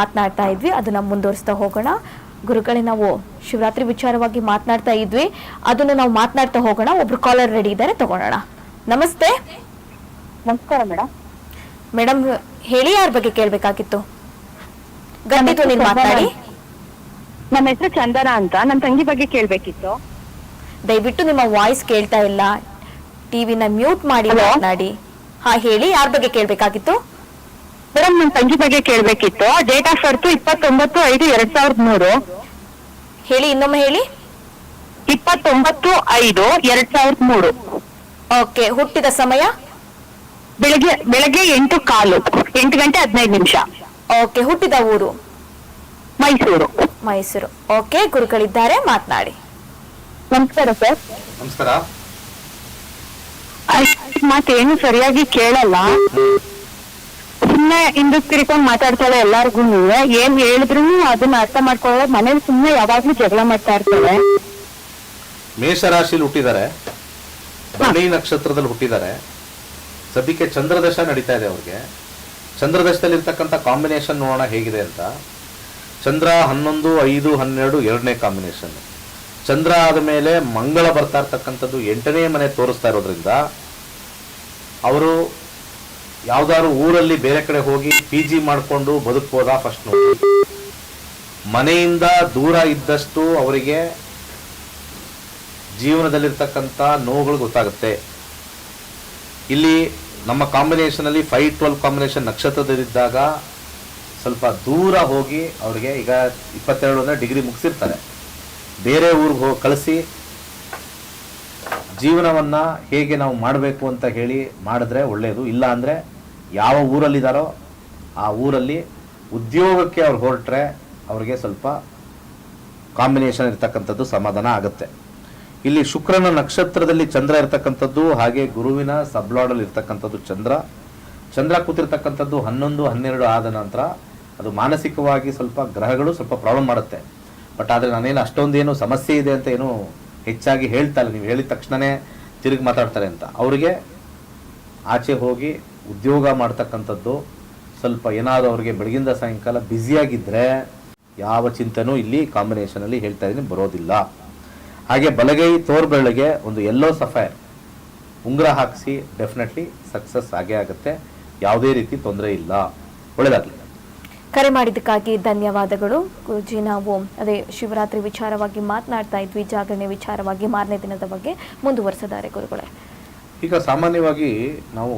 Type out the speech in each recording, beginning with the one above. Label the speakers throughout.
Speaker 1: ಮಾತನಾಡ್ತಾ ಇದ್ವಿ. ಅದನ್ನ ಮುಂದುವರಿಸ್ತಾ ಹೋಗೋಣ. ಗುರುಗಳೇ ನಾವು ಶಿವರಾತ್ರಿ ವಿಚಾರವಾಗಿ ಮಾತನಾಡ್ತಾ ಇದ್ವಿ. ಅದನ್ನ ನಾವು ಮಾತನಾಡ್ತಾ ಹೋಗೋಣ. ಒಬ್ರು ಕಾಲರ್ ರೆಡಿ ಇದ್ದಾರೆ. ತಗೊಳ್ಳೋಣ. ನಮಸ್ತೆ.
Speaker 2: ನಮಸ್ಕಾರ ಮೇಡಮ್
Speaker 1: ಮೇಡಮ್ ಹೇಳಿ ಯಾರ ಬಗ್ಗೆ ಕೇಳ್ಬೇಕಾಗಿತ್ತು? ಗಂಡಿತು ನೀನ್ ಮಾತಾಡಿ.
Speaker 2: ನಮ್ಮ ಹೆಸರು ಚಂದನ ಅಂತ. ನನ್ನ ತಂಗಿ ಬಗ್ಗೆ ಕೇಳ್ಬೇಕಿತ್ತು.
Speaker 1: ದಯವಿಟ್ಟು ನಿಮ್ಮ ವಾಯ್ಸ್ ಕೇಳ್ತಾ ಇಲ್ಲ. ಟಿವಿನ ಮ್ಯೂಟ್ ಮಾಡಿ? ಮಾತನಾಡಿ. ಹಾ ಹೇಳಿ ಯಾರ ಬಗ್ಗೆ ಕೇಳಬೇಕಾಗಿತ್ತು?
Speaker 2: ಮೇಡಮ್ ನನ್ನ ತಂಗಿ ಬಗ್ಗೆ ಕೇಳಬೇಕಿತ್ತು. ಡೇಟ್ ಆಫ್ ಬರ್ತು ಇಪ್ಪತ್ತೊಂಬತ್ತು ಐದು ಎರಡ್ ಸಾವಿರದ ಮೂರು.
Speaker 1: ಹೇಳಿ ಇನ್ನೊಮ್ಮೆ ಹೇಳಿ.
Speaker 2: ಇಪ್ಪತ್ತೊಂಬತ್ತು ಐದು ಎರಡ್ ಸಾವಿರದ ಮೂರು.
Speaker 1: ಓಕೆ ಹುಟ್ಟಿದ ಸಮಯ?
Speaker 2: ಬೆಳಗ್ಗೆ ಬೆಳಗ್ಗೆ ಎಂಟು ಕಾಲು ಎಂಟು ಗಂಟೆ ಹದಿನೈದು ನಿಮಿಷ.
Speaker 1: ಓಕೆ ಹುಟ್ಟಿದ ಊರು?
Speaker 2: ಮೈಸೂರು.
Speaker 1: ಮೈಸೂರು. ಓಕೆ ಗುರುಗಳಿದ್ದಾರೆ ಮಾತನಾಡಿ.
Speaker 2: ನಮಸ್ಕಾರ ಸರ್.
Speaker 3: ನಮಸ್ಕಾರ.
Speaker 2: ಮಾತೇನು ಸರಿಯಾಗಿ ಕೇಳಲ್ಲ. ಸುಮ್ನೆ ಇಂದು ತಿರ್ಕೊಂಡ್ ಮಾತಾಡ್ತಾಳೆ ಎಲ್ಲಾರ್ಗು ಏನ್ ಹೇಳಿದ್ರು ಅದನ್ನ ಅರ್ಥ ಮಾಡ್ಕೊಳ್ಳೋ ಮನೇಲಿ ಸುಮ್ನೆ ಯಾವಾಗ್ಲೂ ಜಗಳ ಮಾಡ್ತಾ ಇರ್ತಾಳೆ
Speaker 3: ಮೇಷರಾಶಿಲಿ ಹುಟ್ಟಿದ್ದಾರೆ. ಭರಣಿ ನಕ್ಷತ್ರದಲ್ಲಿ ಹುಟ್ಟಿದ್ದಾರೆ. ಸದ್ಯಕ್ಕೆ ಚಂದ್ರದಶ ನಡೀತಾ ಇದೆ ಅವ್ರಿಗೆ. ಚಂದ್ರದಶದಲ್ಲಿ ಇರ್ತಕ್ಕಂಥ ಕಾಂಬಿನೇಷನ್ ನೋಡೋಣ ಹೇಗಿದೆ ಅಂತ. ಚಂದ್ರ ಹನ್ನೊಂದು, ಐದು, ಹನ್ನೆರಡು ಎರಡನೇ ಕಾಂಬಿನೇಷನ್. ಚಂದ್ರ ಆದ ಮೇಲೆ ಮಂಗಳ ಬರ್ತಾ ಇರ್ತಕ್ಕಂಥದ್ದು ಎಂಟನೇ ಮನೆ ತೋರಿಸ್ತಾ ಇರೋದ್ರಿಂದ, ಅವರು ಯಾವ್ದಾದ್ರು ಊರಲ್ಲಿ ಬೇರೆ ಕಡೆ ಹೋಗಿ ಪಿ ಜಿ ಮಾಡಿಕೊಂಡು ಬದುಕ್ಬೋದಾ ಫಸ್ಟ್ ನೋಡಿ. ಮನೆಯಿಂದ ದೂರ ಇದ್ದಷ್ಟು ಅವರಿಗೆ ಜೀವನದಲ್ಲಿರ್ತಕ್ಕಂಥ ನೋವುಗಳು ಗೊತ್ತಾಗುತ್ತೆ. ಇಲ್ಲಿ ನಮ್ಮ ಕಾಂಬಿನೇಷನ್ ಅಲ್ಲಿ ಫೈವ್ ಟ್ವೆಲ್ ಕಾಂಬಿನೇಷನ್ ನಕ್ಷತ್ರದಲ್ಲಿದ್ದಾಗ ಸ್ವಲ್ಪ ದೂರ ಹೋಗಿ ಅವರಿಗೆ ಈಗ ಇಪ್ಪತ್ತೆರಡು ಅಂದರೆ ಡಿಗ್ರಿ ಮುಗಿಸಿರ್ತಾರೆ. ಬೇರೆ ಊರಿಗೆ ಹೋಗಿ ಕಳಿಸಿ ಜೀವನವನ್ನು ಹೇಗೆ ನಾವು ಮಾಡಬೇಕು ಅಂತ ಹೇಳಿ ಮಾಡಿದ್ರೆ ಒಳ್ಳೆಯದು ಇಲ್ಲ ಅಂದರೆ ಯಾವ ಊರಲ್ಲಿದ್ದಾರೋ ಆ ಊರಲ್ಲಿ ಉದ್ಯೋಗಕ್ಕೆ ಅವ್ರು ಹೊರಟ್ರೆ ಅವ್ರಿಗೆ ಸ್ವಲ್ಪ ಕಾಂಬಿನೇಷನ್ ಇರ್ತಕ್ಕಂಥದ್ದು ಸಮಾಧಾನ ಆಗುತ್ತೆ. ಇಲ್ಲಿ ಶುಕ್ರನ ನಕ್ಷತ್ರದಲ್ಲಿ ಚಂದ್ರ ಇರ್ತಕ್ಕಂಥದ್ದು, ಹಾಗೆ ಗುರುವಿನ ಸಬ್ಲಾಡಲ್ಲಿ ಇರ್ತಕ್ಕಂಥದ್ದು ಚಂದ್ರ. ಚಂದ್ರ ಕೂತಿರ್ತಕ್ಕಂಥದ್ದು ಹನ್ನೊಂದು, ಹನ್ನೆರಡು ಆದ ನಂತರ ಅದು ಮಾನಸಿಕವಾಗಿ ಸ್ವಲ್ಪ ಗ್ರಹಗಳು ಸ್ವಲ್ಪ ಪ್ರಾಬ್ಲಮ್ ಮಾಡುತ್ತೆ. ಬಟ್ ಆದರೆ ನಾನೇನು ಅಷ್ಟೊಂದೇನು ಸಮಸ್ಯೆ ಇದೆ ಅಂತ ಏನು ಹೆಚ್ಚಾಗಿ ಹೇಳ್ತಾ ಇಲ್ಲ. ನೀವು ಹೇಳಿದ ತಕ್ಷಣವೇ ತಿರುಗಿ ಮಾತಾಡ್ತಾರೆ ಅಂತ. ಅವರಿಗೆ ಆಚೆ ಹೋಗಿ ಉದ್ಯೋಗ ಮಾಡ್ತಕ್ಕಂಥದ್ದು ಸ್ವಲ್ಪ ಏನಾದರೂ ಅವ್ರಿಗೆ ಬೆಳಗಿಂದ ಸಾಯಂಕಾಲ ಬ್ಯುಸಿಯಾಗಿದ್ದರೆ ಯಾವ ಚಿಂತೆನೂ ಇಲ್ಲಿ ಕಾಂಬಿನೇಷನಲ್ಲಿ ಹೇಳ್ತಾ ಇದ್ದೀನಿ ಬರೋದಿಲ್ಲ. ಹಾಗೆ ಬಲಗೈ ತೋರ್ಬೆಳಗ್ಗೆ ಒಂದು ಎಲ್ಲೋ ಸಫೈರ್ ಉಂಗುರ ಹಾಕಿಸಿ ಡೆಫಿನೆಟ್ಲಿ ಸಕ್ಸಸ್ ಆಗೇ ಆಗುತ್ತೆ. ಯಾವುದೇ ರೀತಿ ತೊಂದರೆ ಇಲ್ಲ. ಒಳ್ಳೆಯದಾಗಲಿ
Speaker 1: ಕರೆ ಮಾಡಿದ್ದಕ್ಕಾಗಿ ಧನ್ಯವಾದಗಳು. ಗುರುಜಿ ನಾವು ಅದೇ ಶಿವರಾತ್ರಿ ವಿಚಾರವಾಗಿ ಮಾತನಾಡ್ತಾ ಇದ್ವಿ. ಜಾಗರಣೆ ವಿಚಾರವಾಗಿ ಮಾರನೇ ದಿನದ ಬಗ್ಗೆ ಮುಂದುವರೆಸಿದ್ದಾರೆ ಗುರುಗಳೇ.
Speaker 3: ಈಗ ಸಾಮಾನ್ಯವಾಗಿ ನಾವು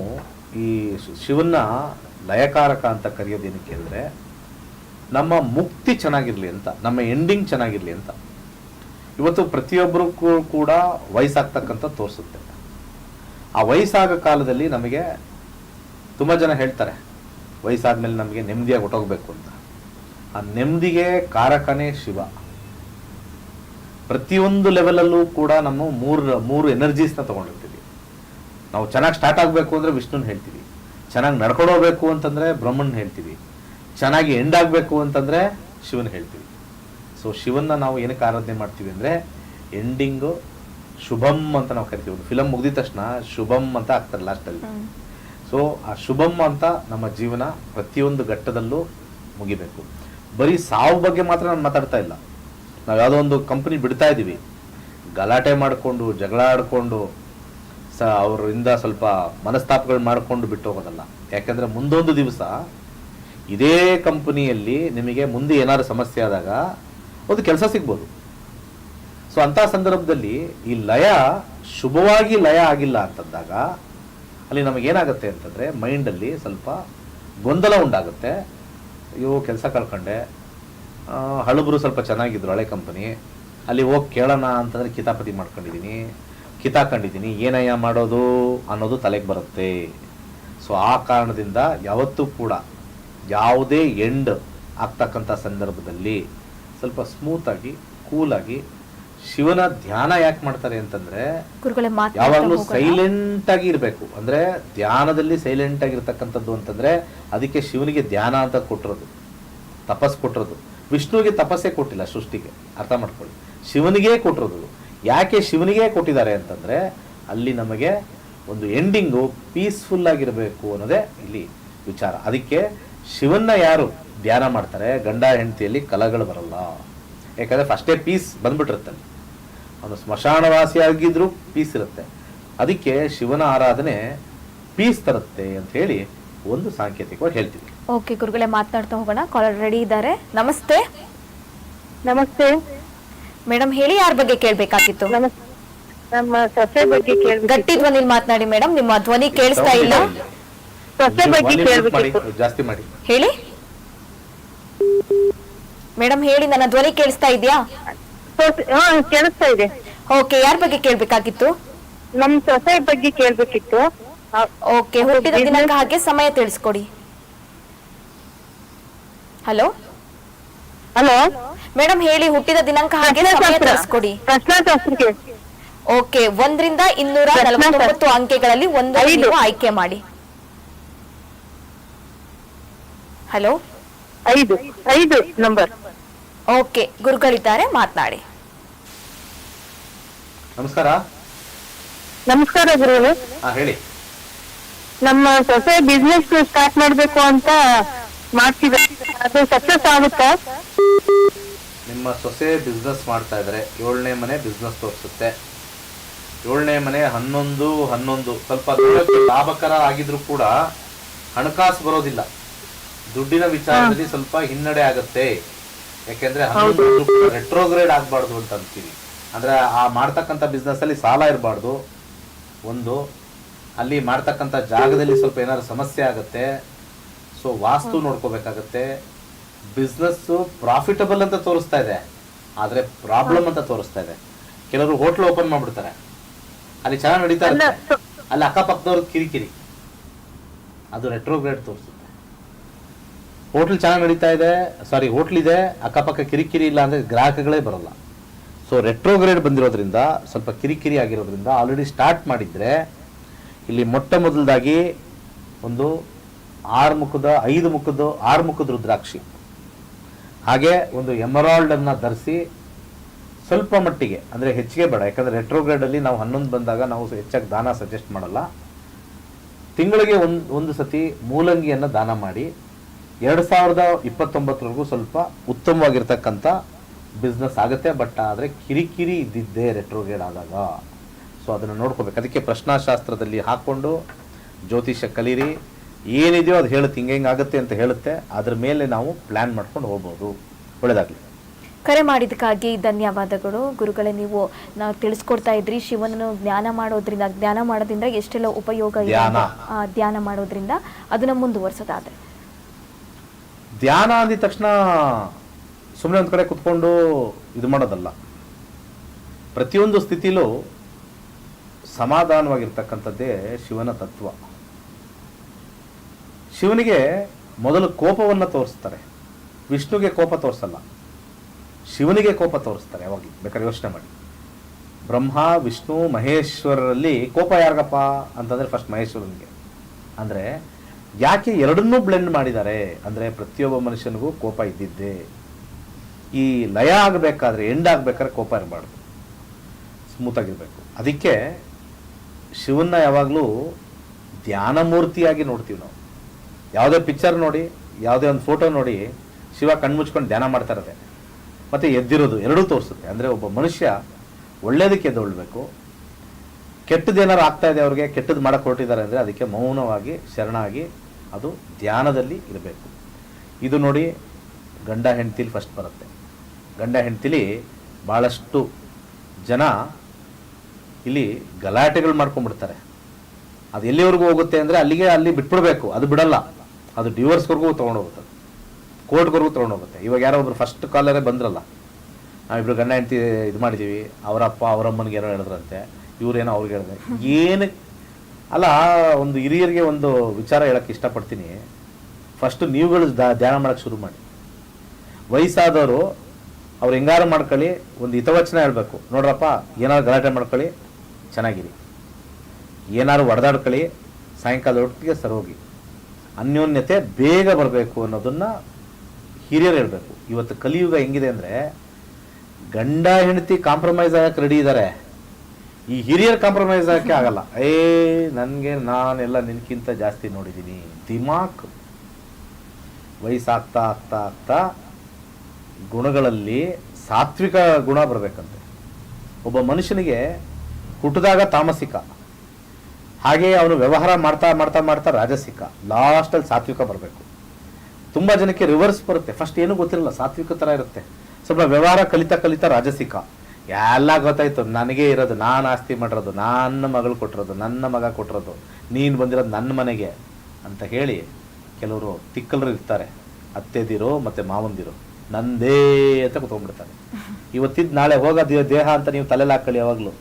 Speaker 3: ಈ ಶಿವನ್ನ ಲಯಕಾರಕ ಅಂತ ಕರೆಯೋದೇನಕ್ಕೆ ಅಂದರೆ, ನಮ್ಮ ಮುಕ್ತಿ ಚೆನ್ನಾಗಿರಲಿ ಅಂತ, ನಮ್ಮ ಎಂಡಿಂಗ್ ಚೆನ್ನಾಗಿರಲಿ ಅಂತ. ಇವತ್ತು ಪ್ರತಿಯೊಬ್ಬರಿಗೂ ಕೂಡ ವಯಸ್ಸಾಗ್ತಕ್ಕಂಥ ತೋರಿಸುತ್ತೆ. ಆ ವಯಸ್ಸಾಗ ಕಾಲದಲ್ಲಿ ನಮಗೆ ತುಂಬ ಜನ ಹೇಳ್ತಾರೆ, ವಯಸ್ಸಾದ್ಮೇಲೆ ನಮಗೆ ನೆಮ್ಮದಿಯಾಗಿ ಹೊಟ್ಟೋಗ್ಬೇಕು ಅಂತ. ಆ ನೆಮ್ಮದಿಗೆ ಕಾರಕನೇ ಶಿವ. ಪ್ರತಿಯೊಂದು ಲೆವೆಲಲ್ಲೂ ಕೂಡ ನಮ್ಮ ಮೂರು ಮೂರು ಎನರ್ಜೀಸ್ನ ತಗೊಂಡಿರ್ತೀವಿ. ನಾವು ಚೆನ್ನಾಗಿ ಸ್ಟಾರ್ಟ್ ಆಗಬೇಕು ಅಂದರೆ ವಿಷ್ಣುನ ಹೇಳ್ತೀವಿ. ಚೆನ್ನಾಗಿ ನಡ್ಕೊಂಡು ಹೋಗ್ಬೇಕು ಅಂತಂದರೆ ಬ್ರಹ್ಮನ್ ಹೇಳ್ತೀವಿ. ಚೆನ್ನಾಗಿ ಎಂಡ್ ಆಗಬೇಕು ಅಂತಂದರೆ ಶಿವನ್ ಹೇಳ್ತೀವಿ. ಸೊ ಶಿವನ್ನ ನಾವು ಏನಕ್ಕೆ ಆರಾಧನೆ ಮಾಡ್ತೀವಿ ಅಂದರೆ ಎಂಡಿಂಗು ಶುಭಂ ಅಂತ ನಾವು ಕರಿತೀವಿ. ಒಂದು ಫಿಲಮ್ ಮುಗಿದ ತಕ್ಷಣ ಶುಭಂ ಅಂತ ಆಗ್ತಾರೆ ಲಾಸ್ಟಲ್ಲಿ ಸೊ ಆ ಶುಭಂ ಅಂತ ನಮ್ಮ ಜೀವನ ಪ್ರತಿಯೊಂದು ಘಟ್ಟದಲ್ಲೂ ಮುಗಿಬೇಕು. ಬರೀ ಸಾವು ಬಗ್ಗೆ ಮಾತ್ರ ನಾನು ಮಾತಾಡ್ತಾ ಇಲ್ಲ. ನಾವು ಯಾವುದೋ ಒಂದು ಕಂಪ್ನಿ ಬಿಡ್ತಾ ಇದ್ದೀವಿ ಗಲಾಟೆ ಮಾಡಿಕೊಂಡು ಜಗಳ ಆಡಿಕೊಂಡು ಸ ಅವರಿಂದ ಸ್ವಲ್ಪ ಮನಸ್ತಾಪಗಳು ಮಾಡಿಕೊಂಡು ಬಿಟ್ಟು ಹೋಗೋದಲ್ಲ. ಯಾಕೆಂದರೆ ಮುಂದೊಂದು ದಿವಸ ಇದೇ ಕಂಪನಿಯಲ್ಲಿ ನಿಮಗೆ ಮುಂದೆ ಏನಾದ್ರು ಸಮಸ್ಯೆ ಆದಾಗ ಒಂದು ಕೆಲಸ ಸಿಗ್ಬೋದು. ಸೊ ಅಂಥ ಸಂದರ್ಭದಲ್ಲಿ ಈ ಲಯ ಶುಭವಾಗಿ ಲಯ ಆಗಿಲ್ಲ ಅಂತಂದಾಗ ಅಲ್ಲಿ ನಮಗೇನಾಗುತ್ತೆ ಅಂತಂದರೆ ಮೈಂಡಲ್ಲಿ ಸ್ವಲ್ಪ ಗೊಂದಲ ಉಂಟಾಗುತ್ತೆ. ಅಯ್ಯೋ, ಕೆಲಸ ಕಳ್ಕೊಂಡೆ. ಹಳಬರು ಸ್ವಲ್ಪ ಚೆನ್ನಾಗಿದ್ರು ಹಳೆ ಕಂಪನಿ. ಅಲ್ಲಿ ಹೋಗಿ ಕೇಳೋಣ ಅಂತಂದರೆ ಕಿತಾಪತಿ ಮಾಡ್ಕೊಂಡಿದ್ದೀನಿ ಕಿತಾಕೊಂಡಿದ್ದೀನಿ ಏನಯ್ಯ ಮಾಡೋದು ಅನ್ನೋದು ತಲೆಗೆ ಬರುತ್ತೆ. ಸೊ ಆ ಕಾರಣದಿಂದ ಯಾವತ್ತೂ ಕೂಡ ಯಾವುದೇ ಎಂಡ್ ಆಗ್ತಕ್ಕಂಥ ಸಂದರ್ಭದಲ್ಲಿ ಸ್ವಲ್ಪ ಸ್ಮೂತಾಗಿ ಕೂಲಾಗಿ ಶಿವನ ಧ್ಯಾನ ಯಾಕೆ ಮಾಡ್ತಾರೆ ಅಂತಂದರೆ ಯಾವಾಗಲೂ
Speaker 1: ಸೈಲೆಂಟಾಗಿ
Speaker 3: ಸೈಲೆಂಟ್ ಆಗಿ ಇರಬೇಕು. ಅಂದ್ರೆ ಧ್ಯಾನದಲ್ಲಿ ಸೈಲೆಂಟ್ ಆಗಿರ್ತಕ್ಕಂಥದ್ದು ಅಂತಂದ್ರೆ ಅದಕ್ಕೆ ಶಿವನಿಗೆ ಧ್ಯಾನ ಅಂತ ಕೊಟ್ಟಿರೋದು. ತಪಸ್ ಕೊಟ್ಟಿರೋದು. ವಿಷ್ಣುವಿಗೆ ತಪಸ್ಸೇ ಕೊಟ್ಟಿಲ್ಲ ಸೃಷ್ಟಿಗೆ. ಅರ್ಥ ಮಾಡ್ಕೊಳ್ಳಿ. ಶಿವನಿಗೇ ಕೊಟ್ಟಿರೋದು ಯಾಕೆ ಶಿವನಿಗೆ ಕೊಟ್ಟಿದ್ದಾರೆ ಅಂತಂದ್ರೆ ಅಲ್ಲಿ ನಮಗೆ ಒಂದು ಎಂಡಿಂಗು ಪೀಸ್ಫುಲ್ ಆಗಿರಬೇಕು ಅನ್ನೋದೇ ಇಲ್ಲಿ ವಿಚಾರ. ಅದಕ್ಕೆ ಶಿವನ್ನ ಯಾರು ಧ್ಯಾನ ಮಾಡ್ತಾರೆ? ಗಂಡ ಹೆಂಡತಿಯಲ್ಲಿ ಕಲಗಳು ಬರಲ್ಲ. ಯಾಕಂದರೆ ಫಸ್ಟೇ ಪೀಸ್ ಬಂದ್ಬಿಟ್ಟಿರುತ್ತೆ ಅಲ್ಲಿ. ಅವನು ಸ್ಮಶಾನವಾಸಿ ಆಗಿದ್ರು ಪೀಸ್ ಇರುತ್ತೆ. ಅದಕ್ಕೆ ಶಿವನ ಆರಾಧನೆ ಪೀಸ್ ತರುತ್ತೆ ಅಂತ ಹೇಳಿ ಒಂದು ಸಾಂಕೇತಿಕವಾಗಿ ಹೇಳ್ತೀವಿ.
Speaker 1: ಓಕೆ ಗುರುಗಳೇ ಮಾತನಾಡ್ತಾ ಹೋಗೋಣ. ಕಾಲರ್ ರೆಡಿ ಇದ್ದಾರೆ. ನಮಸ್ತೆ.
Speaker 2: ನಮಸ್ತೆ.
Speaker 1: ಮೇಡಮ್ ಹೇಳಿ ಯಾರ ಬಗ್ಗೆ ಕೇಳ್ಬೇಕಾಗಿತ್ತು?
Speaker 2: ನಮ್ಮ ಸೊಸೆ ಬಗ್ಗೆ ಕೇಳ್ಬೇಕು
Speaker 1: ಗಟ್ಟಿ ಧ್ವನಿ ಮಾತನಾಡಿ ಮೇಡಮ್ ನಿಮ್ಮ ಧ್ವನಿ ಕೇಳಿಸ್ತಾ ಇಲ್ಲ.
Speaker 2: ಸೊಸೆ ಬಗ್ಗೆ ಕೇಳ್ಬೇಕಿತ್ತು.
Speaker 3: ಜಾಸ್ತಿ ಮಾಡಿ.
Speaker 1: ಹೇಳಿ. ಮೇಡಮ್ ಹೇಳಿ ನನ್ನ ಧ್ವನಿ ಕೇಳಿಸ್ತಾ ಇದೆಯಾ?
Speaker 2: ಕೇಳಿಸ್ತಾ ಇದೆ.
Speaker 1: ಓಕೆ ಯಾರ ಬಗ್ಗೆ ಕೇಳ್ಬೇಕಾಗಿತ್ತು?
Speaker 2: ನಮ್ ಸೊಸೆ ಬಗ್ಗೆ ಕೇಳ್ಬೇಕಿತ್ತು.
Speaker 1: ಓಕೆ ಹುಟ್ಟಿದ ದಿನಾಂಕ ಹಾಗೆ ಸಮಯ ತಿಳಿಸ್ಕೊಡಿ. ಹಲೋ?
Speaker 2: ಹಲೋ?
Speaker 1: ಮೇಡಮ್ ಹೇಳಿ ಹುಟ್ಟಿದ ದಿನಾಂಕ ಹಾಗೆ ಸಮಯ ತಿಳಿಸ್ಕೊಡಿ
Speaker 2: ಪ್ರಶ್ನಾಶಾಸ್ತ್ರಕ್ಕೆ.
Speaker 1: ಓಕೆ ಒಂದರಿಂದ ಇನ್ನೂರ ನಲವತ್ತೊಂಬತ್ತು ಅಂಕೆಗಳಲ್ಲಿ ಒಂದು
Speaker 2: ಐದು.
Speaker 1: ಆಯ್ಕೆ ಮಾಡಿ. ಹಲೋ?
Speaker 2: ಐದು. ಐದು ನಂಬರ್.
Speaker 1: ಓಕೆ ಗುರುಗಳಿದ್ದಾರೆ ಮಾತನಾಡಿ.
Speaker 3: ನಮಸ್ಕಾರ.
Speaker 2: ನಮಸ್ಕಾರ ಗುರುಗಳು.
Speaker 3: ಹಾ ಹೇಳಿ.
Speaker 2: ನಮ್ಮ ಸೊಸೆ ಬಿಸ್ನೆಸ್ ಸ್ಟಾರ್ಟ್ ಮಾಡ್ಬೇಕು ಅಂತ ಮಾಡ್ತಿದ್ದಾರೆ ಅದು ಸಕ್ಸಸ್ ಆಗುತ್ತಾ.
Speaker 3: ನಿಮ್ಮ ಸೊಸೆ ಬಿಸ್ನೆಸ್ ಮಾಡ್ತಾ ಇದ್ದಾರೆ ಏಳನೇ ಮನೆ ಬಿಸ್ನೆಸ್ ತೋರಿಸುತ್ತೆ. ಏಳನೇ ಮನೆ ಹನ್ನೊಂದು ಹನ್ನೊಂದು. ಸ್ವಲ್ಪ ಲಾಭಕರ ಆಗಿದ್ರು ಕೂಡ ಹಣಕಾಸು ಬರೋದಿಲ್ಲ. ದುಡ್ಡಿನ ವಿಚಾರದಲ್ಲಿ ಸ್ವಲ್ಪ ಹಿನ್ನಡೆ ಆಗುತ್ತೆ. ಯಾಕೆಂದ್ರೆ ಹನ್ನೊಂದು ರೆಟ್ರೋಗ್ರೇಡ್ ಆಗಬಾರ್ದು ಅಂತ ಅಂತೀವಿ. ಅಂದ್ರೆ ಆ ಮಾಡ್ತಕ್ಕಂಥ ಬಿಸ್ನೆಸ್ ಅಲ್ಲಿ ಸಾಲ ಇರಬಾರ್ದು. ಒಂದು ಅಲ್ಲಿ ಮಾಡ್ತಕ್ಕಂಥ ಜಾಗದಲ್ಲಿ ಸ್ವಲ್ಪ ಏನಾದ್ರು ಸಮಸ್ಯೆ ಆಗುತ್ತೆ. ಸೊ ವಾಸ್ತು ನೋಡ್ಕೋಬೇಕಾಗತ್ತೆ. ಬಿಸ್ನೆಸ್ ಪ್ರಾಫಿಟಬಲ್ ಅಂತ ತೋರಿಸ್ತಾ ಇದೆ. ಆದ್ರೆ ಪ್ರಾಬ್ಲಮ್ ಅಂತ ತೋರಿಸ್ತಾ ಇದೆ. ಕೆಲವರು ಹೋಟ್ಲ್ ಓಪನ್ ಮಾಡ್ಬಿಡ್ತಾರೆ. ಅಲ್ಲಿ ಚೆನ್ನಾಗಿ ನಡೀತಾ ಇರುತ್ತೆ. ಅಲ್ಲಿ ಅಕ್ಕಪಕ್ಕದವ್ರ ಕಿರಿಕಿರಿ. ಅದು ರೆಟ್ರೋಗ್ರೇಡ್ ತೋರಿಸುತ್ತೆ. ಹೋಟ್ಲ್ ಚೆನ್ನಾಗಿ ನಡೀತಾ ಇದೆ. ಸಾರಿ ಹೋಟ್ಲ್ ಇದೆ. ಅಕ್ಕಪಕ್ಕ ಕಿರಿಕಿರಿ ಇಲ್ಲ ಅಂದ್ರೆ ಗ್ರಾಹಕಗಳೇ ಬರಲ್ಲ. ಸೊ ರೆಟ್ರೋಗ್ರೇಡ್ ಬಂದಿರೋದ್ರಿಂದ ಸ್ವಲ್ಪ ಕಿರಿಕಿರಿ ಆಗಿರೋದ್ರಿಂದ ಆಲ್ರೆಡಿ ಸ್ಟಾರ್ಟ್ ಮಾಡಿದ್ರೆ ಇಲ್ಲಿ ಮೊಟ್ಟ ಮೊದಲದಾಗಿ ಒಂದು ಆರು ಮುಖದ, ಐದು ಮುಖದ, ಆರು ಮುಖದ ರುದ್ರಾಕ್ಷಿ. ಹಾಗೆ ಒಂದು ಎಮರಾಲ್ಡ್ ಅನ್ನ ಧರಿಸಿ ಸ್ವಲ್ಪ ಮಟ್ಟಿಗೆ, ಅಂದ್ರೆ ಹೆಚ್ಚಿಗೆ ಬೇಡ, ಯಾಕಂದ್ರೆ ರೆಟ್ರೋಗ್ರೇಡ್ ಅಲ್ಲಿ ನಾವು ಹನ್ನೊಂದು ಬಂದಾಗ ನಾವು ಹೆಚ್ಚಾಗಿ ದಾನ ಸಜೆಸ್ಟ್ ಮಾಡಲ್ಲ. ತಿಂಗಳಿಗೆ ಒಂದು ಒಂದು ಸತಿ ಮೂಲಂಗಿಯನ್ನ ದಾನ ಮಾಡಿ, ಎರಡು ಸಾವಿರದ ಇಪ್ಪತ್ತೊಂಬತ್ತರವರೆಗೂ ಸ್ವಲ್ಪ ಉತ್ತಮವಾಗಿರ್ತಕ್ಕಂಥ ಬಿಸ್ನೆಸ್ ಆಗುತ್ತೆ ಬಟ್ ಆದರೆ ಕಿರಿಕಿರಿ ಇದ್ದಿದ್ದೇ ರೆಟ್ರೋಗೇಡ್ ಆದಾಗ. ಸೊ ಅದನ್ನು ನೋಡ್ಕೋಬೇಕು. ಅದಕ್ಕೆ ಪ್ರಶ್ನಾಶಾಸ್ತ್ರದಲ್ಲಿ ಹಾಕ್ಕೊಂಡು ಜ್ಯೋತಿಷ್ಯ ಕಲೀರಿ. ಏನಿದೆಯೋ ಅದು ಹೇಳುತ್ತೆ ಹಿಂಗೆ ಹಿಂಗೆ ಆಗುತ್ತೆ ಅಂತ ಹೇಳುತ್ತೆ ಅದ್ರ ಮೇಲೆ ನಾವು ಪ್ಲ್ಯಾನ್ ಮಾಡ್ಕೊಂಡು ಹೋಗ್ಬೋದು. ಒಳ್ಳೆಯದಾಗಲಿ
Speaker 1: ಕರೆ ಮಾಡಿದ್ದಕ್ಕಾಗಿ ಧನ್ಯವಾದಗಳು. ಗುರುಗಳೇ ನೀವು ನಾವು ತಿಳಿಸ್ಕೊಡ್ತಾ ಇದ್ರಿ ಶಿವನನ್ನು ಜ್ಞಾನ ಮಾಡೋದ್ರಿಂದ ಜ್ಞಾನ ಮಾಡೋದ್ರಿಂದ ಎಷ್ಟೆಲ್ಲ ಉಪಯೋಗ ಇದೆ
Speaker 3: ಧ್ಯಾನ.
Speaker 1: ಮಾಡೋದ್ರಿಂದ ಅದನ್ನ ಮುಂದುವರ್ಸೋದಾದ್ರೆ.
Speaker 3: ಧ್ಯಾನ ಅಂದಿದ ತಕ್ಷಣ ಸುಮ್ಮನೆ ಒಂದು ಕಡೆ ಕುತ್ಕೊಂಡು ಇದು ಮಾಡೋದಲ್ಲ. ಪ್ರತಿಯೊಂದು ಸ್ಥಿತಿಲೂ ಸಮಾಧಾನವಾಗಿರ್ತಕ್ಕಂಥದ್ದೇ ಶಿವನ ತತ್ವ. ಶಿವನಿಗೆ ಮೊದಲು ಕೋಪವನ್ನು ತೋರಿಸ್ತಾರೆ. ವಿಷ್ಣುಗೆ ಕೋಪ ತೋರಿಸಲ್ಲ. ಶಿವನಿಗೆ ಕೋಪ ತೋರಿಸ್ತಾರೆ ಯಾವಾಗ? ಬೇಕಾದ್ರೆ ಯೋಚನೆ ಮಾಡಿ. ಬ್ರಹ್ಮ, ವಿಷ್ಣು, ಮಹೇಶ್ವರರಲ್ಲಿ ಕೋಪ ಯಾರಿಗಪ್ಪ ಅಂತಂದರೆ ಫಸ್ಟ್ ಮಹೇಶ್ವರನಿಗೆ. ಅಂದರೆ ಯಾಕೆ ಎರಡನ್ನೂ ಬ್ಲೆಂಡ್ ಮಾಡಿದ್ದಾರೆ? ಅಂದರೆ ಪ್ರತಿಯೊಬ್ಬ ಮನುಷ್ಯನಿಗೂ ಕೋಪ ಇದ್ದಿದ್ದೆ. ಈ ಲಯ ಆಗಬೇಕಾದ್ರೆ ಎಂಡ್ ಆಗಬೇಕಾದ್ರೆ ಕೋಪ ಇರಬಾರ್ದು. ಸ್ಮೂತಾಗಿರಬೇಕು ಅದಕ್ಕೆ ಶಿವನ್ನ ಯಾವಾಗಲೂ ಧ್ಯಾನ ಮೂರ್ತಿಯಾಗಿ ನೋಡ್ತೀವಿ ನಾವು. ಯಾವುದೇ ಪಿಕ್ಚರ್ ನೋಡಿ, ಯಾವುದೇ ಒಂದು ಫೋಟೋ ನೋಡಿ, ಶಿವ ಕಣ್ಮುಚ್ಕೊಂಡು ಧ್ಯಾನ ಮಾಡ್ತಾ ಇರತ್ತೆ. ಮತ್ತು ಎದ್ದಿರೋದು ಎರಡೂ ತೋರಿಸುತ್ತೆ. ಅಂದರೆ ಒಬ್ಬ ಮನುಷ್ಯ ಒಳ್ಳೇದಕ್ಕೆ ಎದ್ದೊಳ್ಬೇಕು ಕೆಟ್ಟದೇನಾರು ಆಗ್ತಾ ಇದೆ ಅವ್ರಿಗೆ, ಕೆಟ್ಟದ್ದು ಮಾಡಕ್ಕೆ ಹೊರಟಿದ್ದಾರೆ ಅಂದರೆ ಅದಕ್ಕೆ ಮೌನವಾಗಿ, ಶರಣಾಗಿ ಅದು ಧ್ಯಾನದಲ್ಲಿ ಇರಬೇಕು. ಇದು ನೋಡಿ ಗಂಡ ಹೆಂಡ್ತಿಲಿ ಫಸ್ಟ್ ಬರುತ್ತೆ. ಗಂಡ ಹೆಂಡ್ತಿಲಿ ಭಾಳಷ್ಟು ಜನ ಇಲ್ಲಿ ಗಲಾಟೆಗಳು ಮಾಡ್ಕೊಂಡ್ಬಿಡ್ತಾರೆ. ಅದು ಎಲ್ಲಿವರೆಗೂ ಹೋಗುತ್ತೆ ಅಂದರೆ ಅಲ್ಲಿಗೆ ಅಲ್ಲಿ ಬಿಟ್ಬಿಡ್ಬೇಕು. ಅದು ಬಿಡಲ್ಲ. ಅದು ಡಿವೋರ್ಸ್ವರೆಗೂ ತೊಗೊಂಡೋಗುತ್ತೆ. ಕೋರ್ಟ್ವರೆಗೂ ತೊಗೊಂಡೋಗುತ್ತೆ. ಇವಾಗ ಯಾರೋ ಒಬ್ರು ಫಸ್ಟ್ ಕಾಲರೇ ಬಂದ್ರಲ್ಲ. ನಾವಿಬ್ರು ಗಂಡ ಹೆಂಡತಿ ಇದು ಮಾಡಿದ್ದೀವಿ ಅವರಪ್ಪ ಅವರಮ್ಮನಿಗೆ ಏನೋ ಹೇಳಿದ್ರಂತೆ. ಇವ್ರೇನೋ ಅವ್ರಿಗೆ ಹೇಳಿದೆ ಏನು ಅಲ್ಲ ಒಂದು ಹಿರಿಯರಿಗೆ ಒಂದು ವಿಚಾರ ಹೇಳೋಕ್ಕೆ ಇಷ್ಟಪಡ್ತೀನಿ. ಫಸ್ಟ್ ನೀವುಗಳು ಧ್ಯಾನ ಮಾಡೋಕ್ಕೆ ಶುರು ಮಾಡಿ. ವಯಸ್ಸಾದವರು, ಅವ್ರು ಹೆಂಗಾರು ಮಾಡ್ಕೊಳ್ಳಿ, ಒಂದು ಹಿತವಚನ ಹೇಳಬೇಕು. ನೋಡ್ರಪ್ಪ, ಏನಾದ್ರು ಗಲಾಟೆ ಮಾಡ್ಕೊಳ್ಳಿ, ಚೆನ್ನಾಗಿರಿ. ಏನಾದ್ರು ಒಡೆದಾಡ್ಕೊಳ್ಳಿ ಸಾಯಂಕಾಲ ಒಟ್ಟಿಗೆ ಸರೋಗಿ. ಅನ್ಯೋನ್ಯತೆ ಬೇಗ ಬರಬೇಕು ಅನ್ನೋದನ್ನ ಹಿರಿಯರು ಹೇಳಬೇಕು. ಇವತ್ತು ಕಲಿಯುಗ ಹೆಂಗಿದೆ ಅಂದರೆ ಗಂಡ ಹೆಂಡತಿ ಕಾಂಪ್ರಮೈಸ್ ಆಗಕ್ಕೆ ರೆಡಿ ಇದ್ದಾರೆ ಈ ಹಿರಿಯರು ಕಾಂಪ್ರಮೈಸ್ ಆಗಕ್ಕೆ ಆಗಲ್ಲ. ಏ, ನನಗೆ ನಾನೆಲ್ಲ ನಿನ್ಕಿಂತ ಜಾಸ್ತಿ ನೋಡಿದ್ದೀನಿ ದಿಮಾಕ್ ವಯಸ್ಸಾಗ್ತಾ ಆಗ್ತಾ ಆಗ್ತಾ ಗುಣಗಳಲ್ಲಿ ಸಾತ್ವಿಕ ಗುಣ ಬರಬೇಕಂತೆ. ಒಬ್ಬ ಮನುಷ್ಯನಿಗೆ ಹುಟ್ಟಿದಾಗ ತಾಮಸಿಕ. ಹಾಗೆ ಅವನು ವ್ಯವಹಾರ ಮಾಡ್ತಾ ಮಾಡ್ತಾ ಮಾಡ್ತಾ ರಾಜಸಿಕ ಲಾಸ್ಟಲ್ಲಿ ಸಾತ್ವಿಕ ಬರಬೇಕು. ತುಂಬ ಜನಕ್ಕೆ ರಿವರ್ಸ್ ಬರುತ್ತೆ. ಫಸ್ಟ್ ಏನೂ ಗೊತ್ತಿರಲ್ಲ ಸಾತ್ವಿಕ ಥರ ಇರುತ್ತೆ. ಸ್ವಲ್ಪ ವ್ಯವಹಾರ ಕಲಿತಾ ಕಲಿತಾ ರಾಜಸಿಕ. ಎಲ್ಲ ಗೊತ್ತಾಯ್ತು. ನನಗೆ ಇರೋದು ನಾನು ಆಸ್ತಿ ಮಾಡಿರೋದು ನನ್ನ ಮಗಳು ಕೊಟ್ಟಿರೋದು ನನ್ನ ಮಗ ಕೊಟ್ಟಿರೋದು ನೀನು ಬಂದಿರೋದು ನನ್ನ ಮನೆಗೆ ಅಂತ ಹೇಳಿ ಕೆಲವರು ತಿಕ್ಕಲರು ಇರ್ತಾರೆ. ಅತ್ತೆದಿರೋ ಮತ್ತು ಮಾವಂದಿರೋ ನಂದೇ ಅಂತ ಕುತ್ಕೊಂಡ್ಬಿಡ್ತಾರೆ. ಇವತ್ತಿದ್ದು ನಾಳೆ ಹೋಗೋದು ದೇಹ ಅಂತ ನೀವು ತಲೆಲಿ ಹಾಕೊಳ್ಳಿ ಯಾವಾಗಲೂ.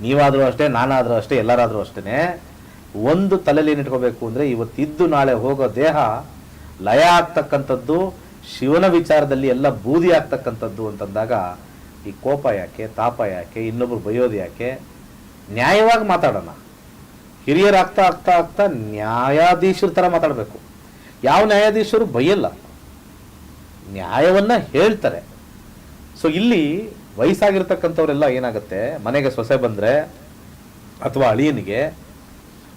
Speaker 3: ನೀವಾದರೂ ಅಷ್ಟೇ, ನಾನಾದರೂ ಅಷ್ಟೇ, ಎಲ್ಲರಾದರೂ ಅಷ್ಟೇ ಒಂದು ತಲೆಯಲ್ಲಿ ಏನಿಟ್ಕೋಬೇಕು ಅಂದರೆ ಇವತ್ತಿದ್ದು ನಾಳೆ ಹೋಗೋ ದೇಹ ಲಯ ಆಗ್ತಕ್ಕಂಥದ್ದು, ಶಿವನ ವಿಚಾರದಲ್ಲಿ ಎಲ್ಲ ಬೂದಿ ಆಗ್ತಕ್ಕಂಥದ್ದು ಅಂತಂದಾಗ ಈ ಕೋಪ ಯಾಕೆ, ತಾಪ ಯಾಕೆ, ಇನ್ನೊಬ್ರು ಬೈಯೋದು ಯಾಕೆ? ನ್ಯಾಯವಾಗಿ ಮಾತಾಡೋಣ. ಹಿರಿಯರಾಗ್ತಾ ಆಗ್ತಾ ಆಗ್ತಾ ನ್ಯಾಯಾಧೀಶರ ಥರ ಮಾತಾಡಬೇಕು. ಯಾವ ನ್ಯಾಯಾಧೀಶರು ಬೈಯಲ್ಲ. ನ್ಯಾಯವನ್ನು ಹೇಳ್ತಾರೆ. ಸೊ ಇಲ್ಲಿ ವಯಸ್ಸಾಗಿರ್ತಕ್ಕಂಥವರೆಲ್ಲ ಏನಾಗುತ್ತೆ? ಮನೆಗೆ ಸೊಸೆ ಬಂದರೆ ಅಥವಾ ಅಳಿಯನಿಗೆ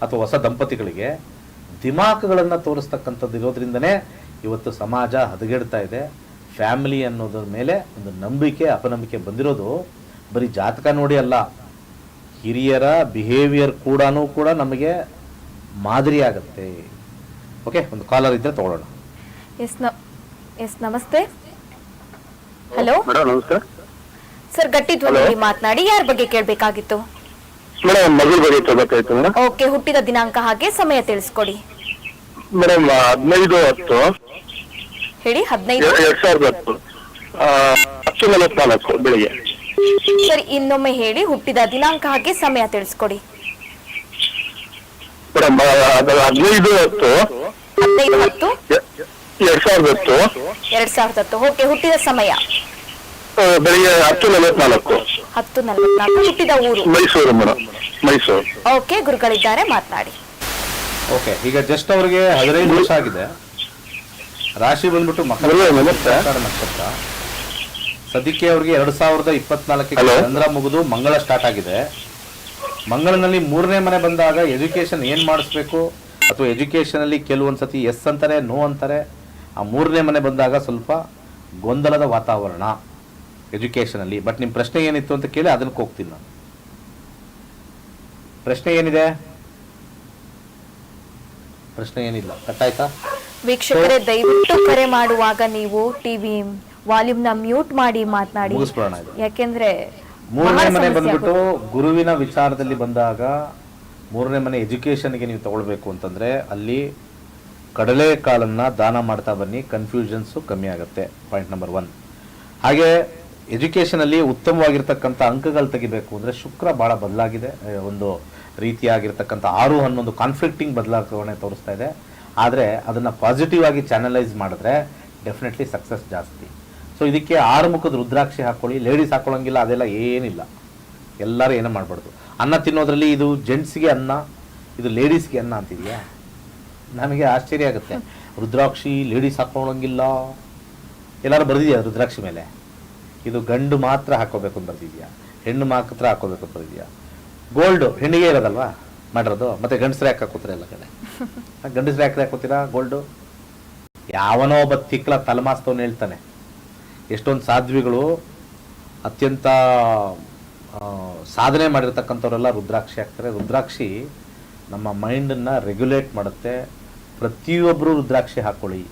Speaker 3: ಅಥವಾ ಹೊಸ ದಂಪತಿಗಳಿಗೆ ದಿಮಾಕ್ಗಳನ್ನು ತೋರಿಸ್ತಕ್ಕಂಥದ್ದು ಇರೋದ್ರಿಂದನೇ ಇವತ್ತು ಸಮಾಜ ಹದಗೆಡ್ತಾ ಇದೆ. ಫ್ಯಾಮಿಲಿ ಅನ್ನೋದ್ರ ಮೇಲೆ ಒಂದು ನಂಬಿಕೆ ಅಪನಂಬಿಕೆ ಬಂದಿರೋದು ಬರೀ ಜಾತಕ ನೋಡಿ ಅಲ್ಲ. ಹಿರಿಯರ ಬಿಹೇವಿಯರ್ ಕೂಡ ಕೂಡ ನಮಗೆ ಮಾದರಿ ಆಗುತ್ತೆ. ಓಕೆ ಒಂದು ಕಾಲರ್ ಇದ್ದರೆ ತಗೊಳ್ಳೋಣ.
Speaker 1: ಎಸ್ನ ಎಸ್ ನಮಸ್ತೆ. ಹಲೋ
Speaker 4: ನಮಸ್ತೆ. ನಮಸ್ಕಾರ
Speaker 1: ಸರ್ ಗಟ್ಟಿ ಧ್ವನಿಯಲ್ಲಿ ಮಾತನಾಡಿ. ಯಾರ ಬಗ್ಗೆ ಕೇಳಬೇಕಾಗಿತ್ತು?
Speaker 4: ಮೇಡಮ್ ಮಗಳ ಬಗ್ಗೆ ಕೇಳಬೇಕಾಯ್ತು ಮೇಡಮ್?
Speaker 1: ಓಕೆ ಹುಟ್ಟಿದ ದಿನಾಂಕ ಹಾಗೆ ಸಮಯ ತಿಳಿಸ್ಕೊಡಿ.
Speaker 4: ಮೇಡಮ್ ಹದಿನೈದು ಹತ್ತು.
Speaker 1: ಹೇಳಿ ಹದಿನೈದು
Speaker 4: ಎರಡ್ ಸಾವಿರದ ಹತ್ತು. ಆ, ಹತ್ತು ನಲವತ್ನಾಲ್ಕು ಬೆಳಿಗ್ಗೆ.
Speaker 1: ಸರ್ ಇನ್ನೊಮ್ಮೆ ಹೇಳಿ ಹುಟ್ಟಿದ ದಿನಾಂಕ ಹಾಗೆ ಸಮಯ ತಿಳಿಸ್ಕೊಡಿ.
Speaker 4: ಮೇಡಮ್ ಅದು ಹದಿನೈದು ಹತ್ತು.
Speaker 1: ಹದಿನೈದು ಹತ್ತು?
Speaker 4: ಎ- ಎರಡ್ ಸಾವಿರದ ಹತ್ತು.
Speaker 1: ಎರಡ್ ಸಾವಿರದ ಹತ್ತು. ಓಕೆ ಹುಟ್ಟಿದ ಸಮಯ.
Speaker 4: ಬೆಳಿಗ್ಗೆ ಹತ್ತು ನಲವತ್ನಾಲ್ಕು.
Speaker 1: ಹತ್ತು ನಲವತ್ನಾಲ್ಕು. ಹುಟ್ಟಿದ ಊರು?
Speaker 4: ಮೈಸೂರು ಮೇಡಮ್ ಮೈಸೂರು.
Speaker 1: ಓಕೆ ಗುರುಗಳಿದ್ದಾರೆ ಮಾತನಾಡಿ.
Speaker 3: ಓಕೆ ಈಗ ಜಸ್ಟ್ ಅವರಿಗೆ ಹದಿನೈದು ವರ್ಷ ಆಗಿದೆ. ರಾಶಿ ಬಂದ್ಬಿಟ್ಟು ಮಕರ ನಕ್ಷತ್ರ. ಸದ್ಯಕ್ಕೆ ಅವ್ರಿಗೆ ಎರಡ್ ಸಾವಿರದ ಇಪ್ಪತ್ನಾಲ್ಕಕ್ಕೆ. ಚಂದ್ರ ಮುಗಿದು ಮಂಗಳ ಸ್ಟಾರ್ಟ್ ಆಗಿದೆ. ಮಂಗಳನಲ್ಲಿ ಮೂರನೇ ಮನೆ ಬಂದಾಗ ಎಜುಕೇಶನ್ ಏನ್ ಮಾಡಿಸ್ಬೇಕು? ಅಥವಾ ಎಜುಕೇಶನ್ ಅಲ್ಲಿ ಕೆಲವೊಂದ್ಸತಿ ಎಸ್ ಅಂತಾರೆ ನೋ ಅಂತಾರೆ? ಆ ಮೂರನೇ ಮನೆ ಬಂದಾಗ ಸ್ವಲ್ಪ ಗೊಂದಲದ ವಾತಾವರಣ. ಎಜುಕೇಶನ್ ಅಲ್ಲಿ. ಬಟ್ ನಿಮ್ಮ ಪ್ರಶ್ನೆ ಏನಿತ್ತು ಅಂತ ಕೇಳಿ ಅದಕ್ಕೆ ಹೋಗ್ತೀನಿ ನಾನು. ಪ್ರಶ್ನೆ ಏನಿದೆ? ಪ್ರಶ್ನೆ ಏನಿಲ್ಲ. ಕಟ್ಟಾಯ್ತಾ?
Speaker 1: ವೀಕ್ಷಕರೇ ದಯವಿಟ್ಟು ಕರೆ ಮಾಡುವಾಗ ನೀವು ಟಿವಿ ವಾಲ್ಯೂಮ್ನ ಮ್ಯೂಟ್ ಮಾಡಿ ಮಾತನಾಡಿ.
Speaker 3: ಮುಗಿಸ್ಬಿಡೋಣ ಇದು.
Speaker 1: ಯಾಕೆಂದ್ರೆ
Speaker 3: ಮೂರನೇ ಮನೆ ಬಂದ್ಬಿಟ್ಟು ಗುರುವಿನ ವಿಚಾರದಲ್ಲಿ ಬಂದಾಗ ಮೂರನೇ ಮನೆ ಎಜುಕೇಶನ್ಗೆ ನೀವು ತಗೊಳ್ಬೇಕು ಅಂತಂದ್ರೆ ಅಲ್ಲಿ ಕಡಲೆಕಾಳನ್ನ ದಾನ ಮಾಡ್ತಾ ಬನ್ನಿ. ಕನ್ಫ್ಯೂಷನ್ಸು ಕಮ್ಮಿ ಆಗುತ್ತೆ. ಪಾಯಿಂಟ್ ನಂಬರ್ ಒನ್ ಹಾಗೆ ಎಜುಕೇಷನಲ್ಲಿ ಉತ್ತಮವಾಗಿರ್ತಕ್ಕಂಥ ಅಂಕಗಳು ತೆಗಿಬೇಕು ಅಂದರೆ ಶುಕ್ರ ಭಾಳ ಬದಲಾಗಿದೆ. ಒಂದು ರೀತಿಯಾಗಿರ್ತಕ್ಕಂಥ ಆರು ಹನ್ನೊಂದು ಕಾನ್ಫ್ಲಿಕ್ಟಿಂಗ್ ಬದಲಾವಣೆ ತೋರಿಸ್ತಾ ಇದೆ. ಆದರೆ ಅದನ್ನು ಪಾಸಿಟಿವ್ ಆಗಿ ಚಾನಲೈಸ್ ಮಾಡಿದ್ರೆ ಡೆಫಿನೆಟ್ಲಿ ಸಕ್ಸಸ್ ಜಾಸ್ತಿ. ಸೊ ಇದಕ್ಕೆ ಆರು ಮುಖದ ರುದ್ರಾಕ್ಷಿ ಹಾಕ್ಕೊಳ್ಳಿ ಲೇಡೀಸ್ ಹಾಕೊಳ್ಳೋಂಗಿಲ್ಲ, ಅದೆಲ್ಲ ಏನಿಲ್ಲ. ಎಲ್ಲರೂ ಏನೂ ಮಾಡಬಾರ್ದು. ಅನ್ನ ತಿನ್ನೋದ್ರಲ್ಲಿ ಇದು ಜೆಂಟ್ಸ್ಗೆ ಅನ್ನ, ಇದು ಲೇಡೀಸ್ಗೆ ಅನ್ನ ಅಂತಿದೆಯಾ? ನಮಗೆ ಆಶ್ಚರ್ಯ ಆಗುತ್ತೆ. ರುದ್ರಾಕ್ಷಿ ಲೇಡೀಸ್ ಹಾಕೊಳ್ಳೋಂಗಿಲ್ಲ. ಎಲ್ಲರೂ ಬರೆದಿದೆಯಾ ರುದ್ರಾಕ್ಷಿ ಮೇಲೆ? ಇದು ಗಂಡು ಮಾತ್ರ ಹಾಕೋಬೇಕು ಅಂತ ಬರ್ದಿದ್ಯಾ? ಹೆಣ್ಣು ಮಾತ್ರ ಹಾಕೋಬೇಕು ಅಂತ ಬರ್ದಿದ್ಯಾ? ಗೋಲ್ಡ್, ಹೆಣ್ಣಿಗೆ ಇರೋದಲ್ವಾ? ಮಾಡಿರೋದು? ಮತ್ತೆ ಗಂಡಸ್ರೆ ಯಾಕೆ ಹಾಕೋತೀರ ಎಲ್ಲ ಕಡೆ? ಗಂಡಸ್ರೆ ಯಾಕೆ ಹಾಕೋತೀರಾ ಗೋಲ್ಡು? ಯಾವನೋ ಒಬ್ಬ ತಿಕ್ಕಳ ತಲೆಮಾಸ್ತವನು ಹೇಳ್ತಾನೆ. ಎಷ್ಟೊಂದು ಸಾಧ್ವಿಗಳು, ಅತ್ಯಂತ ಸಾಧನೆ ಮಾಡಿರ್ತಕ್ಕಂಥವರೆಲ್ಲ ರುದ್ರಾಕ್ಷಿ ಹಾಕ್ತಾರೆ. ರುದ್ರಾಕ್ಷಿ ನಮ್ಮ ಮೈಂಡನ್ನು ರೆಗ್ಯುಲೇಟ್ ಮಾಡುತ್ತೆ. ಪ್ರತಿಯೊಬ್ಬರು ರುದ್ರಾಕ್ಷಿ ಹಾಕೊಳ್ಳಿ.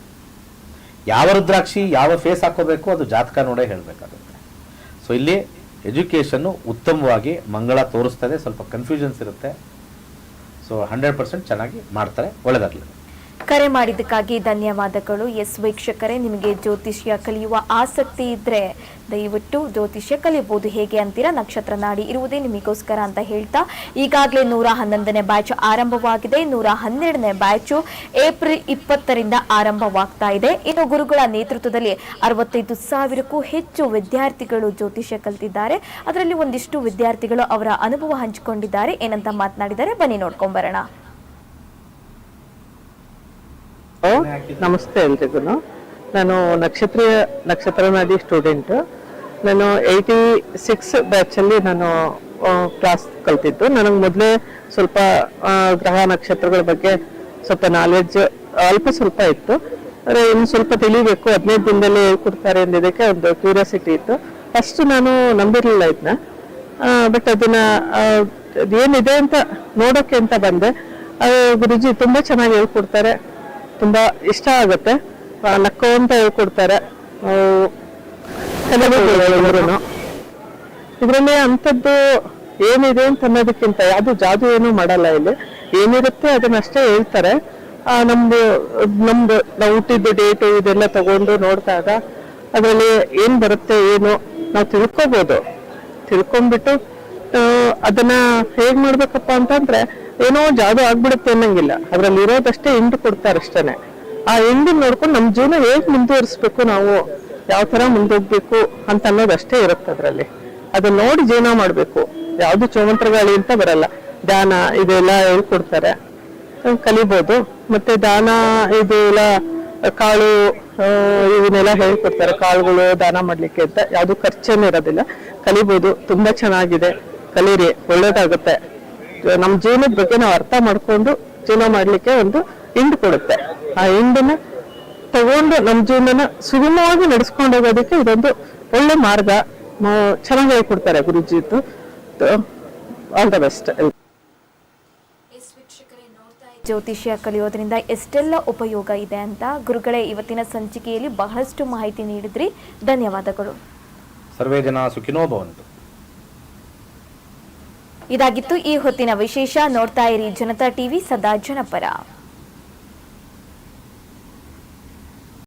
Speaker 3: ಯಾವ ರುದ್ರಾಕ್ಷಿ ಯಾವ ಫೇಸ್ ಹಾಕೋಬೇಕು ಅದು ಜಾತಕ ನೋಡೇ ಹೇಳಬೇಕಾಗುತ್ತೆ. ಸೊ ಇಲ್ಲಿ ಎಜುಕೇಷನ್ನು ಉತ್ತಮವಾಗಿ ಮಂಗಳ ತೋರಿಸ್ತದೆ, ಸ್ವಲ್ಪ ಕನ್ಫ್ಯೂಷನ್ಸ್ ಇರುತ್ತೆ. ಸೊ ಹಂಡ್ರೆಡ್ ಪರ್ಸೆಂಟ್ ಚೆನ್ನಾಗಿ ಮಾಡ್ತಾರೆ, ಒಳ್ಳೆದಾಗಲಿ.
Speaker 1: ಕರೆ ಮಾಡಿದ್ದಕ್ಕಾಗಿ ಧನ್ಯವಾದಗಳು. ಎಸ್ ವೀಕ್ಷಕರೇ, ನಿಮಗೆ ಜ್ಯೋತಿಷ್ಯ ಕಲಿಯುವ ಆಸಕ್ತಿ ಇದ್ರೆ ದಯವಿಟ್ಟು ಜ್ಯೋತಿಷ್ಯ ಕಲಿಯಬಹುದು. ಹೇಗೆ ಅಂತೀರಾ? ನಕ್ಷತ್ರ ನಾಡಿ ಇರುವುದೇ ನಿಮಗೋಸ್ಕರ ಅಂತ ಹೇಳ್ತಾ, ಈಗಾಗಲೇ ನೂರ ಹನ್ನೊಂದನೇ ಬ್ಯಾಚ್ ಆರಂಭವಾಗಿದೆ. ನೂರ ಹನ್ನೆರಡನೇ ಬ್ಯಾಚು ಏಪ್ರಿಲ್ ಇಪ್ಪತ್ತರಿಂದ ಆರಂಭವಾಗ್ತಾ ಇದೆ. ಇನ್ನು ಗುರುಗಳ ನೇತೃತ್ವದಲ್ಲಿ ಅರವತ್ತೈದು ಸಾವಿರಕ್ಕೂ ಹೆಚ್ಚು ವಿದ್ಯಾರ್ಥಿಗಳು ಜ್ಯೋತಿಷ್ಯ ಕಲಿತಿದ್ದಾರೆ. ಅದರಲ್ಲಿ ಒಂದಿಷ್ಟು ವಿದ್ಯಾರ್ಥಿಗಳು ಅವರ ಅನುಭವ ಹಂಚಿಕೊಂಡಿದ್ದಾರೆ. ಏನಂತ ಮಾತನಾಡಿದರೆ ಬನ್ನಿ ನೋಡ್ಕೊಂಬರೋಣ.
Speaker 5: ನಮಸ್ತೆ ಎಲ್ರಿಗೂ ನಾನು ನಕ್ಷತ್ರೀಯ ನಕ್ಷತ್ರ ನದಿ ಸ್ಟೂಡೆಂಟ್ ನಾನು ಏಯ್ಟಿ ಸಿಕ್ಸ್ ಬ್ಯಾಚಲ್ಲಿ ನಾನು ಕ್ಲಾಸ್ ಕಲ್ತಿದ್ದು. ನನಗೆ ಮೊದಲೇ ಸ್ವಲ್ಪ ಗ್ರಹ ನಕ್ಷತ್ರಗಳ ಬಗ್ಗೆ ಸ್ವಲ್ಪ ನಾಲೆಡ್ಜ್ ಅಲ್ಪ ಸ್ವಲ್ಪ ಇತ್ತು. ಆದರೆ ಇನ್ನು ಸ್ವಲ್ಪ ತಿಳಿಬೇಕು. ಹದಿನೈದು ದಿನದಲ್ಲಿ ಹೇಳ್ಕೊಡ್ತಾರೆ ಅಂದಿದ್ದಕ್ಕೆ ಒಂದು ಕ್ಯೂರಿಯಾಸಿಟಿ ಇತ್ತು. ಫಸ್ಟ್ ನಾನು ನಂಬಿರಲಿಲ್ಲ ಇದನ್ನ ಬಟ್ ಅದನ್ನ ಏನಿದೆ ಅಂತ ನೋಡೋಕೆ ಅಂತ ಬಂದೆ. ಗುರುಜಿ ತುಂಬಾ ಚೆನ್ನಾಗಿ ಹೇಳ್ಕೊಡ್ತಾರೆ. ತುಂಬಾ ಇಷ್ಟ ಆಗುತ್ತೆ. ನಕ್ಕೋ ನಕ್ಕೊಂತ ಹೇಳ್ಕೊಡ್ತಾರೆ ಇದರಲ್ಲಿ ಅಂಥದ್ದು ಏನಿದೆ ಅಂತ ಅನ್ನೋದಕ್ಕಿಂತ ಯಾವುದು ಜಾದು ಏನು ಮಾಡಲ್ಲ ಇಲ್ಲಿ. ಏನಿರುತ್ತೆ ಅದನ್ನಷ್ಟೇ ಹೇಳ್ತಾರೆ. ಆ, ನಮ್ದು ನಮ್ದು ನಾವು ಹುಟ್ಟಿದ್ದು ಡೇಟು ಇದೆಲ್ಲ ತಗೊಂಡು ನೋಡಿದಾಗ ಅದರಲ್ಲಿ ಏನ್ ಬರುತ್ತೆ ಏನು ನಾವು ತಿಳ್ಕೊಬೋದು. ತಿಳ್ಕೊಂಡ್ಬಿಟ್ಟು ಅದನ್ನ ಹೇಗ್ ಮಾಡ್ಬೇಕಪ್ಪ ಅಂತಂದ್ರೆ ಏನೋ ಜಾದು ಆಗ್ಬಿಡುತ್ತೆ ಅನ್ನಂಗಿಲ್ಲ. ಅದ್ರಲ್ಲಿ ಇರೋದಷ್ಟೇ ಹಿಂಡು ಕೊಡ್ತಾರೆ ಅಷ್ಟೇನೆ. ಆ ಹಿಂಡು ನೋಡ್ಕೊಂಡು ನಮ್ಮ ಜೀವನ ಹೇಗ್ ಮುಂದುವರಿಸ್ಬೇಕು ನಾವು? ಯಾವ ತರ ಮುಂದೋಗ್ಬೇಕು ಅಂತ ಅನ್ನೋದಷ್ಟೇ ಇರುತ್ತೆ ಅದರಲ್ಲಿ. ಅದನ್ನ ನೋಡಿ ಜೀವನ ಮಾಡಬೇಕು. ಯಾವುದು ಚೋಮಂತ್ರಗಾಳಿ ಅಂತ ಬರಲ್ಲ. ದಾನ ಇದೆಲ್ಲ ಹೇಳ್ಕೊಡ್ತಾರೆ. ಕಲಿಬೋದು. ಮತ್ತೆ ದಾನ ಇದು ಎಲ್ಲ, ಕಾಳು ಇವನ್ನೆಲ್ಲ ಹೇಳ್ಕೊಡ್ತಾರೆ. ಕಾಳುಗಳು ದಾನ ಮಾಡ್ಲಿಕ್ಕೆ ಅಂತ. ಯಾವುದು ಖರ್ಚೇನು ಇರೋದಿಲ್ಲ. ಕಲಿಬೋದು. ತುಂಬಾ ಚೆನ್ನಾಗಿದೆ. ಕಲೀರಿ. ಒಳ್ಳೇದಾಗುತ್ತೆ. ನಮ್ಮ ಜೀವನದ ಬಗ್ಗೆ ನಾವು ಅರ್ಥ ಮಾಡ್ಕೊಂಡು ಜೀವನ ಮಾಡ್ಲಿಕ್ಕೆ ಒಂದು ಹಿಂಡ್ ಕೊಡುತ್ತೆ. ಆ ಹಿಂಡನ್ನ ತಗೊಂಡು ನಮ್ಮ ಜೀವನನ ಸುಗಮವಾಗಿ ನಡೆಸ್ಕೊಂಡು ಹೋಗೋದಕ್ಕೆ ಇದೊಂದು ಒಳ್ಳೆ ಮಾರ್ಗ. ಚೆನ್ನಾಗಿ ಹೇಳ್ಕೊಡ್ತಾರೆ ಗುರುಜಿದ್ದು ಆಲ್ ದ ಬೆಸ್ಟ್.
Speaker 1: ಜ್ಯೋತಿಷ್ಯ ಕಲಿಯೋದ್ರಿಂದ ಎಷ್ಟೆಲ್ಲ ಉಪಯೋಗ ಇದೆ ಅಂತ ಗುರುಗಳೇ ಇವತ್ತಿನ ಸಂಚಿಕೆಯಲ್ಲಿ ಬಹಳಷ್ಟು ಮಾಹಿತಿ ನೀಡಿದ್ರಿ. ಧನ್ಯವಾದಗಳು.
Speaker 3: ಸರ್ವೇ ಜನ ಸುಖಿನೋ ಭವಂತು.
Speaker 1: ಇದಾಗಿತ್ತು ಈ ಹೊತ್ತಿನ ವಿಶೇಷ ನೋಡ್ತಾ ಇರಿ ಜನತಾ ಟಿವಿ ಸದಾ ಜನಪರ.